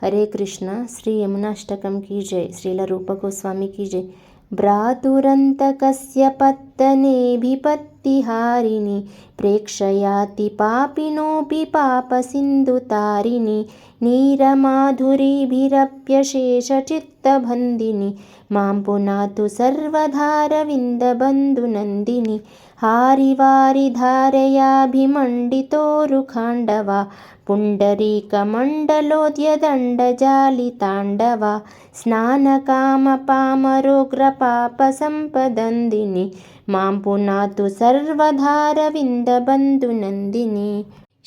हरे कृष्ण श्री यमुनाष्टकं की जय श्रीलरूपगोस्वामी की जय। भ्रातुरन्तकस्य पत्तनेभिपत्तिहारिणि प्रेक्षयाति पापिनोऽपि पापसिन्धुतारिणि नीरमाधुरीभिरप्यशेषचित्तबन्दिनि मां पुनातु सर्वधारविन्दबन्धुनन्दिनि हारिवारिधारयाभिमण्डितोरुखाण्डवा पुण्डरीकमण्डलोद्यदण्डजालिताण्डवा स्नानकामपामरोग्रपापसम्पदन्दिनि मां पुनातु सर्वधारविन्दबन्धुनन्दिनि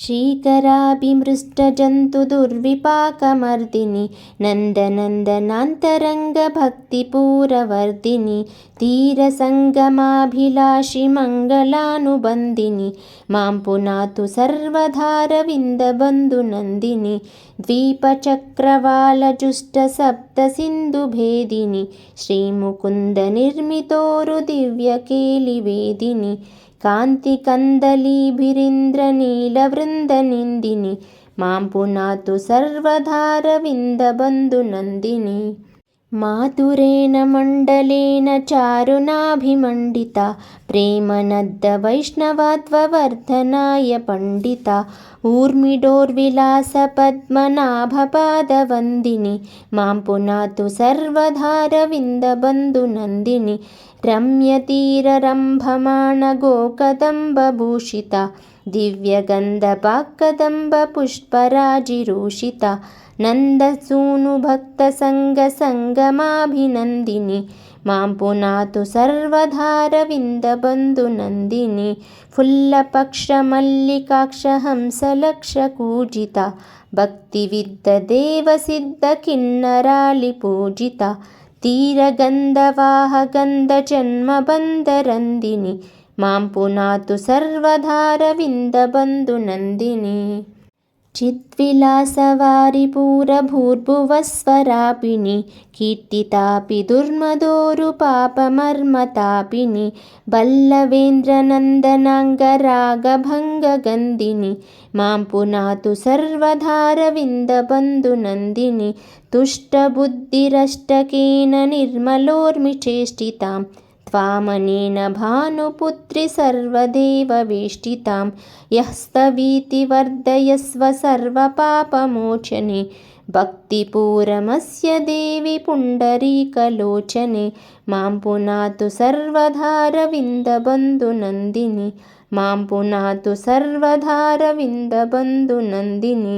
शीकराभिमृष्टजन्तुदुर्विपाकमर्दिनि नन्दनन्दनान्तरङ्गभक्तिपूरवर्धिनि तीरसङ्गमाभिलाषि मङ्गलानुबन्दिनि मां पुनातु सर्वधारविन्दबन्धुनन्दिनि द्वीपचक्रवालजुष्टसप्तसिन्धुभेदिनि श्रीमुकुन्दनिर्मितोरुदिव्यकेलिवेदिनि कान्तिकन्दलीभिरिन्द्रनीलवृन्दनिन्दिनि। मां पुनातु सर्वधारविन्दबन्धुनन्दिनि मातुरेण मण्डलेन चारुणाभिमण्डिता प्रेमनद्दवैष्णवत्ववर्धनाय पण्डिता ऊर्मिडोर्विलासपद्मनाभपादवन्दिनि मां पुनातु सर्वधारविन्दबन्धुनन्दिनि रम्यतीररम्भमाणगोकदम्बभूषिता दिव्यगन्धपाकदम्बपुष्पराजिरोषिता नन्दसूनुभक्तसङ्गसङ्गमाभिनन्दिनि मां पुनातु सर्वधारविन्दबन्धुनन्दिनि फुल्लपक्षमल्लिकाक्षहंसलक्षकूजिता भक्तिविद्ददेवसिद्धकिन्नरालिपूजिता तीरगन्धवाहगन्धजन्मबन्धरन्दिनि मां पुनातु सर्वधारविन्दबन्धुनन्दिनि। चिद्विलासवारिपूरभूर्भुवस्वरापिणि कीर्तितापि दुर्मदोरुपापमर्मतापिनि बल्लवेन्द्रनन्दनाङ्गरागभङ्गगन्धिनि मां पुनातु सर्वधारविन्दबन्धुनन्दिनि तुष्टबुद्धिरष्टकेन निर्मलोर्मिचेष्टितां त्वामनेन भानुपुत्रि सर्वदेववेष्टितां यः स्तवीति वर्धयस्व सर्वपापमोचने भक्तिपूरमस्य देवि पुण्डरीकलोचने मां पुनातु सर्वधारविन्दबन्धुनन्दिनि मां पुनातु सर्वधारविन्दबन्धुनन्दिनि